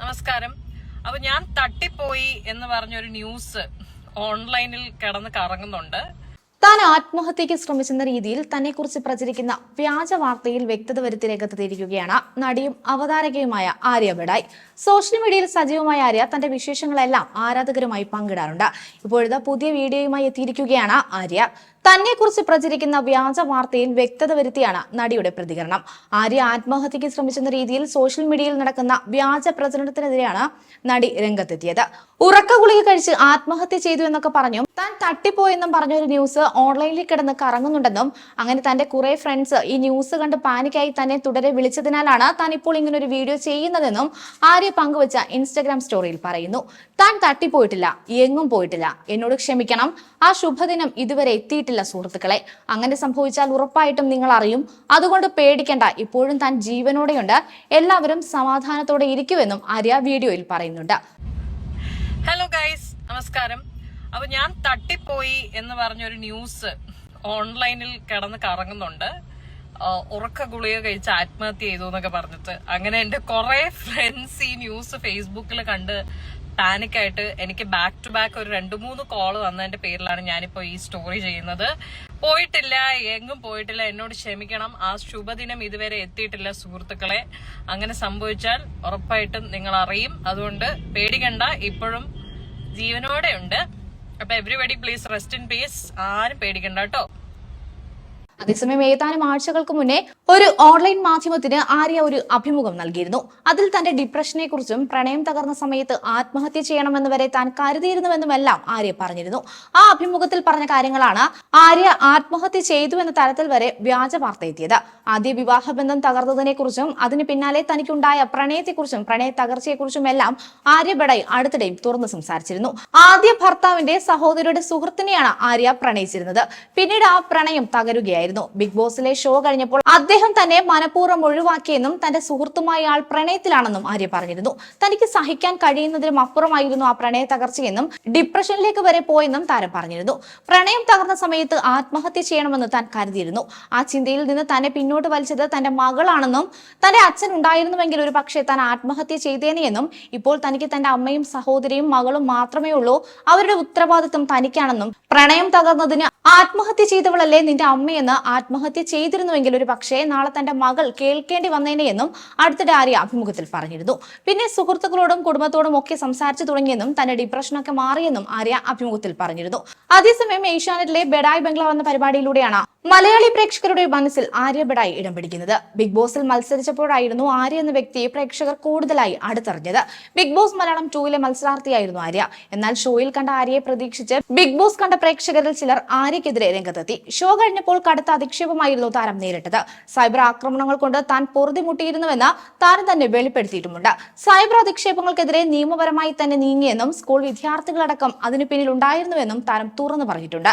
നമസ്കാരം. അപ്പൊ ഞാൻ തട്ടിപ്പോയി എന്ന് പറഞ്ഞൊരു ന്യൂസ് ഓൺലൈനിൽ കിടന്ന് കറങ്ങുന്നുണ്ട്. താൻ ആത്മഹത്യയ്ക്ക് ശ്രമിച്ചെന്ന രീതിയിൽ തന്നെക്കുറിച്ച് പ്രചരിക്കുന്ന വ്യാജ വാർത്തയിൽ വ്യക്തത വരുത്തി രംഗത്തെത്തിയിരിക്കുകയാണ് നടിയും അവതാരകയുമായ ആര്യ ബെഡായ്. സോഷ്യൽ മീഡിയയിൽ സജീവമായ ആര്യ തന്റെ വിശേഷങ്ങളെല്ലാം ആരാധകരുമായി പങ്കിടാറുണ്ട്. ഇപ്പോഴത്തെ പുതിയ വീഡിയോയുമായി എത്തിയിരിക്കുകയാണ് ആര്യ. തന്നെക്കുറിച്ച് പ്രചരിക്കുന്ന വ്യാജ വാർത്തയിൽ വ്യക്തത വരുത്തിയാണ് നടിയുടെ പ്രതികരണം. ആര്യ ആത്മഹത്യയ്ക്ക് ശ്രമിച്ചെന്ന രീതിയിൽ സോഷ്യൽ മീഡിയയിൽ നടക്കുന്ന വ്യാജ പ്രചരണത്തിനെതിരെയാണ് നടി രംഗത്തെത്തിയത്. ഉറക്ക ഗുളിക കഴിച്ച് ആത്മഹത്യ ചെയ്തു എന്നൊക്കെ പറഞ്ഞു താൻ തട്ടിപ്പോയെന്നും പറഞ്ഞ ഒരു ന്യൂസ് ഓൺലൈനിൽ കിടന്ന് കറങ്ങുന്നുണ്ടെന്നും അങ്ങനെ തന്റെ കുറെ ഫ്രണ്ട്സ് ഈ ന്യൂസ് കണ്ട് പാനിക്കായി തന്നെ തുടരെ വിളിച്ചതിനാലാണ് താൻ ഇപ്പോൾ ഇങ്ങനെ ഒരു വീഡിയോ ചെയ്യുന്നതെന്നും ആര്യ പങ്കുവച്ച ഇൻസ്റ്റഗ്രാം സ്റ്റോറിയിൽ പറയുന്നു. താൻ തട്ടിപ്പോയിട്ടില്ല എങ്ങും പോയിട്ടില്ല. എന്നോട് ക്ഷമിക്കണം. ആ ശുഭദിനം ഇതുവരെ എത്തിയിട്ടില്ല. സുഹൃത്തുക്കളെ. അങ്ങനെ സംഭവിച്ചാൽ ഉറപ്പായിട്ടും നിങ്ങൾ അറിയും. അതുകൊണ്ട് പേടിക്കേണ്ട ഇപ്പോഴും താൻ ജീവനോടെയുണ്ട്. എല്ലാവരും സമാധാനത്തോടെ ഇരിക്കുമെന്നും ആര്യ വീഡിയോയിൽ പറയുന്നുണ്ട്. ഹലോ ഗൈസ് നമസ്കാരം. അപ്പൊ ഞാൻ തട്ടിപ്പോയി എന്ന് പറഞ്ഞൊരു ന്യൂസ് ഓൺലൈനിൽ കിടന്ന് കറങ്ങുന്നുണ്ട്. ഉറക്ക ഗുളിക കഴിച്ച് ആത്മഹത്യ ചെയ്തു എന്നൊക്കെ പറഞ്ഞിട്ട്. അങ്ങനെ എന്റെ കുറെ ഫ്രണ്ട്സ് ഈ ന്യൂസ് ഫേസ്ബുക്കിൽ കണ്ട് പാനിക്കായിട്ട് എനിക്ക് ബാക്ക് ടു ബാക്ക് ഒരു രണ്ട് മൂന്ന് കോൾ വന്നതിന്റെ പേരിലാണ് ഞാനിപ്പോ ഈ സ്റ്റോറി ചെയ്യുന്നത്. പോയിട്ടില്ല എങ്ങും പോയിട്ടില്ല. എന്നോട് ക്ഷമിക്കണം. ആ ശുഭദിനം ഇതുവരെ എത്തിയിട്ടില്ല സുഹൃത്തുക്കളെ. അങ്ങനെ സംഭവിച്ചാൽ ഉറപ്പായിട്ടും നിങ്ങൾ അറിയും. അതുകൊണ്ട് പേടിക്കണ്ട ഇപ്പോഴും ജീവനോടെ ഉണ്ട് അപ്പൊ everybody please rest in peace ആരും പേടിക്കണ്ട കേട്ടോ. അതേസമയം ഏതാനും ആഴ്ചകൾക്ക് മുന്നേ ഒരു ഓൺലൈൻ മാധ്യമത്തിന് ആര്യ ഒരു അഭിമുഖം നൽകിയിരുന്നു. അതിൽ തന്റെ ഡിപ്രഷനെ കുറിച്ചും പ്രണയം തകർന്ന സമയത്ത് ആത്മഹത്യ ചെയ്യണമെന്ന് വരെ താൻ കരുതിയിരുന്നുവെന്നുമെല്ലാം ആര്യ പറഞ്ഞിരുന്നു. ആ അഭിമുഖത്തിൽ പറഞ്ഞ കാര്യങ്ങളാണ് ആര്യ ആത്മഹത്യ ചെയ്തു എന്ന തരത്തിൽ വരെ വ്യാജ വാർത്ത എത്തിയത് ആദ്യ വിവാഹബന്ധം തകർന്നതിനെ കുറിച്ചും അതിന് പിന്നാലെ തനിക്കുണ്ടായ പ്രണയത്തെക്കുറിച്ചും പ്രണയ തകർച്ചയെക്കുറിച്ചും എല്ലാം ആര്യ ബഡായി അടുത്തിടെയും തുറന്നു സംസാരിച്ചിരുന്നു. ആദ്യ ഭർത്താവിന്റെ സഹോദരിയുടെ സുഹൃത്തിനെയാണ് ആര്യ പ്രണയിച്ചിരുന്നത്. പിന്നീട് ആ പ്രണയം തകരുകയായിരുന്നു. ബിഗ് ബോസിലെ ഷോ കഴിഞ്ഞപ്പോൾ അദ്ദേഹം തന്നെ മനഃപൂർവം ഒഴിവാക്കിയെന്നും തന്റെ സുഹൃത്തുമായ ആൾ പ്രണയത്തിലാണെന്നും ആര്യ പറഞ്ഞിരുന്നു. തനിക്ക് സഹിക്കാൻ കഴിയുന്നതിലും അപ്പുറമായിരുന്നു ആ പ്രണയ തകർച്ചയെന്നും ഡിപ്രഷനിലേക്ക് വരെ പോയെന്നും താരം പറഞ്ഞിരുന്നു. പ്രണയം തകർന്ന സമയത്ത് ആത്മഹത്യ ചെയ്യണമെന്ന് താൻ കരുതിയിരുന്നു. ആ ചിന്തയിൽ നിന്ന് തന്നെ പിന്നോട്ട് വലിച്ചത് തന്റെ മകളാണെന്നും തന്റെ അച്ഛൻ ഉണ്ടായിരുന്നുവെങ്കിൽ ഒരു പക്ഷേ താൻ ആത്മഹത്യ ചെയ്തേനെയെന്നും ഇപ്പോൾ തനിക്ക് തന്റെ അമ്മയും സഹോദരിയും മകളും മാത്രമേ ഉള്ളൂ. അവരുടെ ഉത്തരവാദിത്വം തനിക്കാണെന്നും പ്രണയം തകർന്നതിന് ആത്മഹത്യ ചെയ്തവളല്ലേ നിന്റെ അമ്മയെന്ന് ആത്മഹത്യ ചെയ്തിരുന്നുവെങ്കിൽ ഒരു പക്ഷേ നാളെ തന്റെ മകൾ കേൾക്കേണ്ടി വന്നേനെയെന്നും അടുത്ത ഡാരി അഭിമുഖത്തിൽ പറഞ്ഞിരുന്നു. പിന്നെ സുഹൃത്തുക്കളോടും കുടുംബത്തോടും ഒക്കെ സംസാരിച്ചു തുടങ്ങിയെന്നും തന്റെ ഡിപ്രഷനൊക്കെ മാറിയെന്നും ആര്യ അഭിമുഖത്തിൽ പറഞ്ഞിരുന്നു. അതേസമയം ഏഷ്യാനെറ്റിലെ ബെഡായ് ബംഗ്ലാവ് എന്ന പരിപാടിയിലൂടെയാണ് മലയാളി പ്രേക്ഷകരുടെ മനസ്സിൽ ആര്യ ബെഡായി ഇടം പിടിക്കുന്നത്. ബിഗ് ബോസിൽ മത്സരിച്ചപ്പോഴായിരുന്നു ആര്യ എന്ന വ്യക്തിയെ പ്രേക്ഷകർ കൂടുതലായി അടുത്തറിഞ്ഞത്. ബിഗ് ബോസ് മലയാളം ടൂവിലെ മത്സരാർത്ഥിയായിരുന്നു ആര്യ. എന്നാൽ ഷോയിൽ കണ്ട ആര്യയെ പ്രതീക്ഷിച്ച് ബിഗ് ബോസ് കണ്ട പ്രേക്ഷകരിൽ ചിലർ ആര്യക്കെതിരെ രംഗത്തെത്തി. ഷോ കഴിഞ്ഞപ്പോൾ കടുത്ത അധിക്ഷേപമായിരുന്നു താരം നേരിട്ടത്. സൈബർ ആക്രമണങ്ങൾ കൊണ്ട് താൻ പൊറുതിമുട്ടിയിരുന്നുവെന്ന് താരം തന്നെ വെളിപ്പെടുത്തിയിട്ടുമുണ്ട്. സൈബർ അധിക്ഷേപങ്ങൾക്കെതിരെ നിയമപരമായി തന്നെ നീങ്ങിയെന്നും സ്കൂൾ വിദ്യാർത്ഥികളടക്കം അതിനു പിന്നിൽ ഉണ്ടായിരുന്നുവെന്നും താരം തുറന്നു പറഞ്ഞിട്ടുണ്ട്.